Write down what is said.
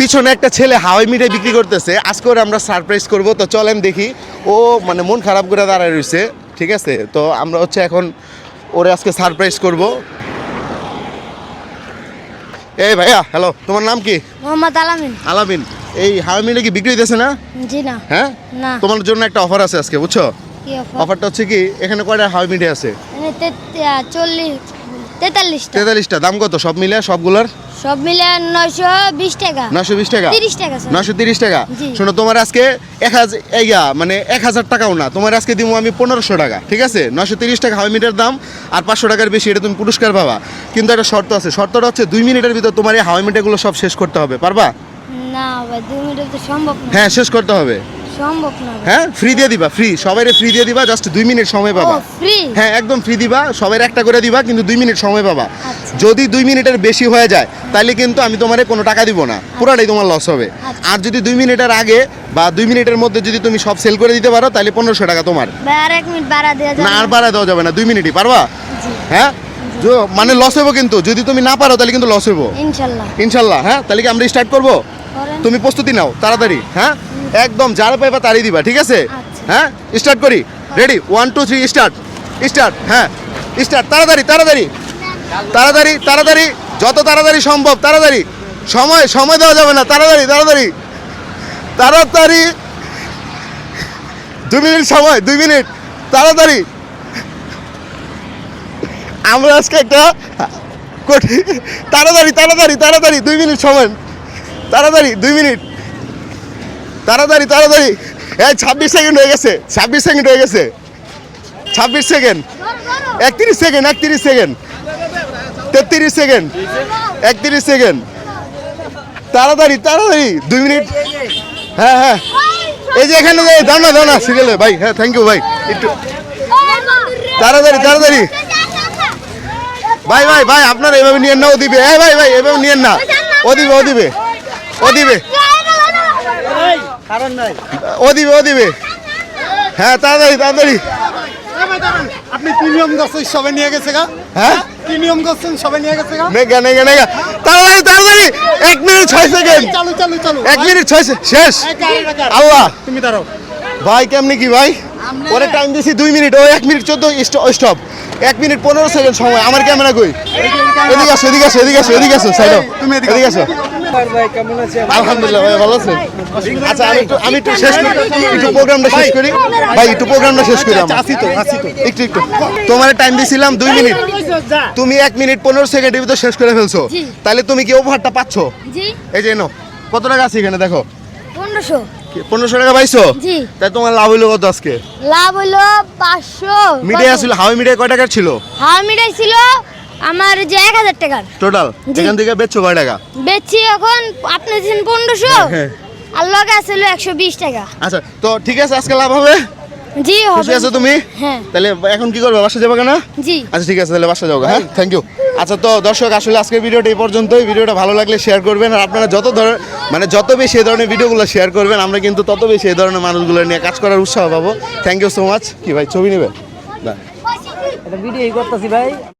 পিছনে একটা ছেলে হাওয়াই মিঠাই বিক্রি করতেছে। আজকে ওরে আমরা সারপ্রাইজ করব। তো চলেন দেখি। ও মানে মন খারাপ করে দাঁড়ায় রয়েছে। ঠিক আছে? তো আমরা হচ্ছে এখন ওরে আজকে সারপ্রাইজ করব। এই ভাইয়া হ্যালো তোমার নাম কি? মোহাম্মদ আলামিন। আলামিন। এই হাওয়াই মিঠাই কি বিক্রি হইতেছে না? জি না। হ্যাঁ? না। তোমার জন্য একটা অফার আছে আজকে বুঝছ? কি অফার অফারটা হচ্ছে কি এখানে কয়টা হাওয়াই মিঠাই আছে? চল্লিশ তেতাল্লিশটা। তেতাল্লিশটা। দাম কত? সব মিলে সবগুলার? সব মিলে নয়শো বিশ টাকা। নশো বিশ টাকা? তিরিশ টাকা স্যার নশো তিরিশ টাকা? জি। শোনো তোমার আজকে এক হাজার ইয়া মানে এক হাজার টাকাও না। তোমার আজকে দিব আমি পনেরোশো টাকা ঠিক আছে? নশো তিরিশ টাকা হাওয়াই মিটার দাম আর পাঁচশো টাকার বেশি এটা তুমি পুরস্কার পাবা। কিন্তু একটা শর্ত আছে শর্তটা হচ্ছে দুই মিনিটের ভিতর তোমার এই হাওয়াই মিটারগুলো সব শেষ করতে হবে পারবা? না ভাই দুই মিনিট তো সম্ভব না। হ্যাঁ শেষ করতে হবে। সম্ভব না হ্যাঁ ফ্রি দিয়ে দিবা ফ্রি সবাইরে ফ্রি দিয়ে দিবা জাস্ট দুই মিনিট সময় পাবা। ফ্রি হ্যাঁ একদম ফ্রি দিবা সবাই একটা করে দিবা কিন্তু দুই মিনিট সময় পাবা। আচ্ছা। যদি দুই মিনিটের বেশি হয়ে যায় তাহলে কিন্তু আমি তোমারে কোনো টাকা দিব না। পুরাটাই তোমার লস হবে। আচ্ছা। আর যদি দুই মিনিটের আগে বা দুই মিনিটের মধ্যে যদি তুমি সব সেল করে দিতে পারো তাহলে পনেরোশো টাকা তোমার। আর এক মিনিট বাড়া দেওয়া না আর বাড়া দেওয়া যাবে না দুই মিনিটই পারবা? হ্যাঁ? মানে লস হব কিন্তু যদি তুমি না পারো তাহলে কিন্তু লস হব ইনশাল্লাহ। ইনশাল্লাহ হ্যাঁ? তাহলে কি আমরা স্টার্ট করব? তুমি প্রস্তুতি নাও তাড়াতাড়ি হ্যাঁ? একদম যারা পাইবা তাড়ি দিবা ঠিক আছে? আচ্ছা। হ্যাঁ? স্টার্ট করি। Ready one two three start start হ্যাঁ। স্টার্ট তাড়াতাড়ি তাড়াতাড়ি। তাড়াতাড়ি তাড়াতাড়ি। যত তাড়াতাড়ি সম্ভব তাড়াতাড়ি। সময় সময় দেওয়া যাবে না। তাড়াতাড়ি তাড়াতাড়ি। তাড়াতাড়ি। দুই মিনিট সময় দুই মিনিট। তাড়াতাড়ি। আমরা আজকে একটা কঠিন তাড়াতাড়ি তাড়াতাড়ি তাড়াতাড়ি। দুই মিনিট সময়। তাড়াতাড়ি দুই মিনিট। তাড়াতাড়ি তাড়াতাড়ি। এই, ছাব্বিশ সেকেন্ড হয়ে গেছে। ছাব্বিশ সেকেন্ড হয়ে গেছে। ছাব্বিশ সেকেন্ড একত্রিশ সেকেন্ড একত্রিশ সেকেন্ড তেত্রিশ সেকেন্ড একত্রিশ সেকেন্ড তাড়াতাড়ি তাড়াতাড়ি। দুই মিনিট। হ্যাঁ হ্যাঁ। এই যে এখানে দাও না দাও না সিরিয়ালে ভাই হ্যাঁ থ্যাংক ইউ ভাই। একটু। তাড়াতাড়ি তাড়াতাড়ি। ভাই ভাই ভাই, আপনারা এভাবে নিয়েন না, ও দিবে। হ্যাঁ ভাই ভাই, এভাবে নিয়েন না। ও দিবে ও দিবে। ও দিবে। ও দিবে ও দিবে। হ্যাঁ তাড়াতাড়ি তাড়াতাড়ি। আপনি সবাই নিয়ে গেছে গা। হ্যাঁ? সবাই নিয়ে গেছে গা। নেগা নেগা নেগা। তাড়াতাড়ি তাড়াতাড়ি। এক মিনিট ছয় সেকেন্ড। চালু চালু চালু। এক মিনিট ছয় শেষ। আল্লাহ। তুমি দাঁড়াও। ভাই কেমনি কি ভাই? ওরে টাইম দিছি দুই মিনিট। ও এক মিনিট চোদ্দ স্টপ এক মিনিট পনেরো সেকেন্ড সময়। আমার ক্যামেরা কই? এদিকে আসো এদিকে আসো এদিকে আসো এদিকে আসো সাইড তুমি এদিকে এদিকে আসো। আছে? আলহামদুলিল্লাহ ভাই ভালো আছেন? আচ্ছা আমি একটু আমি একটু শেষ করি একটু প্রোগ্রামটা শেষ করি। ভাই একটু প্রোগ্রামটা শেষ করি আমরা আসি তো আসি তো। একটু একটু। তোমার টাইম দিছিলাম দুই মিনিট তুমি এক মিনিট পনেরো সেকেন্ডের ভিতর শেষ করে ফেলছো। তাহলে তুমি কি ওভারটা পাচ্ছ? এই যে এনো কত টাকা আছে এখানে দেখো? পনেরোশো। পনেরোশো টাকা পাইছো? তাই তোমার লাভ হইল কত আজকে? লাভ হলো পাঁচশো। মিডিয়া আসলে হাওয়াই মিডিয়া কয় টাকার ছিল? হাওয়া মিঠাই ছিল আমার যে এক হাজার টাকার টোটাল। এখান থেকে বেচছো কয় টাকা? বেচছি এখন আপনি দিচ্ছেন পনেরোশো। হ্যাঁ। আর লগে আসলে একশো বিশ টাকা। আচ্ছা তো ঠিক আছে আজকে লাভ হবে? জি খুশি হবে আছো তুমি? হ্যাঁ। তাহলে এখন কি করবে বাসা যাবে কেনা? জি। আচ্ছা ঠিক আছে তাহলে বাসা যাও হ্যাঁ? থ্যাংক ইউ আচ্ছা তো দর্শক আসলে আজকের ভিডিওটা এই পর্যন্তই। ভিডিওটা ভালো লাগলে শেয়ার করবেন আর আপনারা যত ধরনের মানে যত বেশি এই ধরনের ভিডিওগুলো শেয়ার করবেন আমরা কিন্তু তত বেশি এই ধরনের মানুষগুলো নিয়ে কাজ করার উৎসাহ পাবো। থ্যাংক ইউ সো মাচ কি ভাই ছবি নেবে না ভিডিও করতেছি ভাই।